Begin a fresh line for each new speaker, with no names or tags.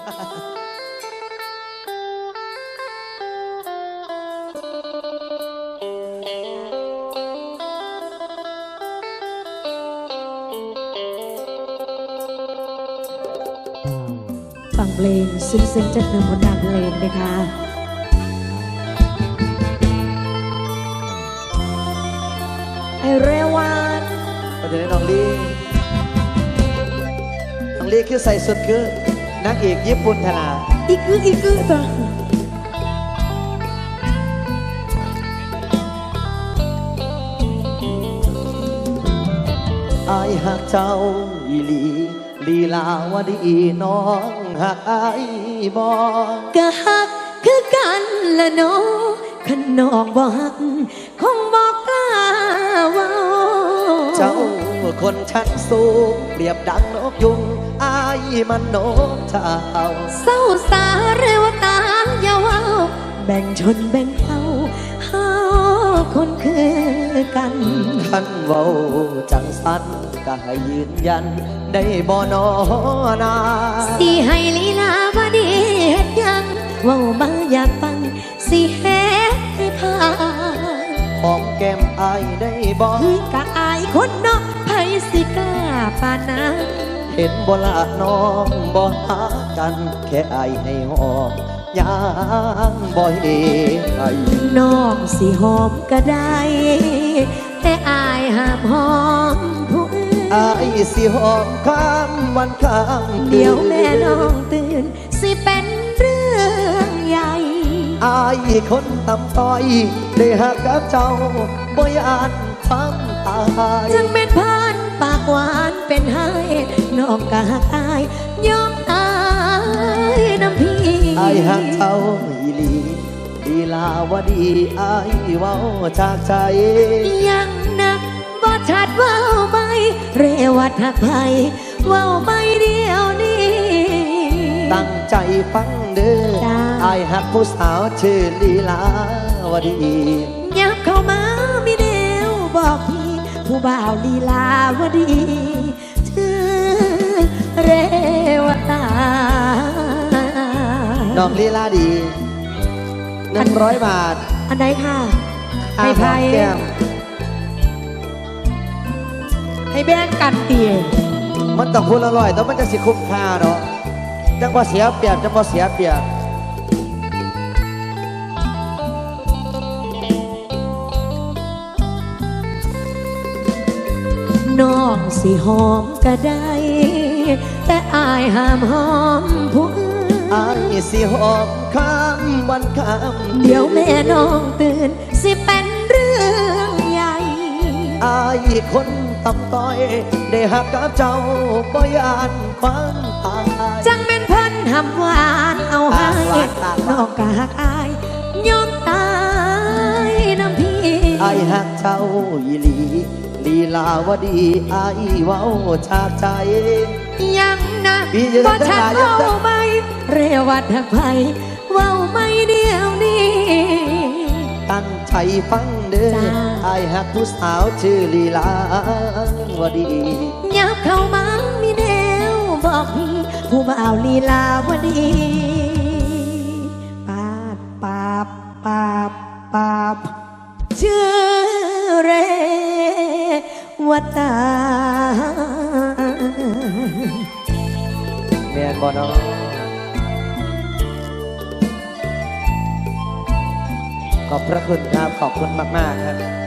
ฟังเพลงซึ้งๆจากหนึ่งผลงานเพลงนะคะไอเรวาน
ประเด็นน้องลีน้องลีคือใส่สุดคือ นักเอกญี่ปุ่นธนา
อีกึอีกึต่อ
อายหักเจ้าอีหลีลีลาวดีน้องหักอายบอ
กะฮักคือกันละเนาะขันนองบ่ฮักคงบอกกล้าเว่า
เจ้าคนชั้นสูงเปรียบดังนกยุง อายมันนกเจ้า
เศร้าสาเรวตาอย่าเว่าแบ่งชนแบ่งเผ่าเฮาคนคือกัน
ท่านเว้าจังสันก็ให้ยืนยัน ได้บ่นอนา
สิให้ลีลาวดีเฮ็ดหยังเว้ามาอยากฟังสิเฮ็ดให้พาน
หอมแก้มอายได้บ่
เฮ้ยกะอายคนเนาะไผสิกล้าปานนั้น
เห็นบ่ละน้องบ่หากันแค่อายให้หอมยังบ่เห็นไอ
น้องสิหอมก็ได้ แต่อายห้ามหอมผู้อื่น
อายสิหอมข้ามวันข้าม
เดี๋ยวแม่น้องตื่น สิเป็นเรื่องใหญ่
อายคนตำต้อยได้หักกับเจ้าบ่ยานความตาย
จังเป็นพัน ปากหวานเป็นไห้น้องกะหักอายยอมตายน้ำพี่
อายหักเจ้าอีหลีลีลาวดีอายเว้าจากใจ
ยังนักบ่ชัดเว้าไหมเรวัดหักไผเว้าไม่เดียวนี้
ตั้งใจฟังเด้อ
จ้า
อายหักผู้สาวชื่อลีลาวดี
ยับเข้ามามีแนวบอกพี่ ผู้บ่าวลีลาวดีชื่อเรวตา
น้องลีลาดีหนึ่งร้อยบาท
อันไหนค่ะ
ค่า
ให้
ห
ไพ
อมแก้ม
ให้แบ่งกันเตีย
มันต้องพูดอร่อยแต่มันจะสิคุ้มค่าเนาะจังว่าเสียเปรียบจังว่าเสียเปรียบ
องสิหอมก็ได้ แต่อายห้ามหอมผู้อื่น
อายสิหอมข้ามวันข้าม
เดี๋ยวแม่น้องตื่น สิเป็นเรื่องใหญ่
อายคนตำต้อย ได้หักกับเจ้าบ่ยานความตาย
จังเป็นเพันหำหวานเอาให้
หวานหวาน
น้องกะหักอายยอมตายน้ำพี่
อายหักเจ้าอีหลี ลีลาวดีอายเว้าจากใจ
ยังนะ
พี่จะ
บ่ชัด
ได้ได้
เว้าไม่เรวัดหักไผเว้าไม่เดียวนี้
ตั้งใจฟังเด้อ
จ้า
อายหักผู้สาวชื่อลีลาวดี
ยับเข้ามามีแนวบอกพี่ผู้บ่าวลีลาวดีปาดปาบปา วตา
แม่นบ่น้องขอบพระคุณครับ ขอบคุณมาก ๆ ครับ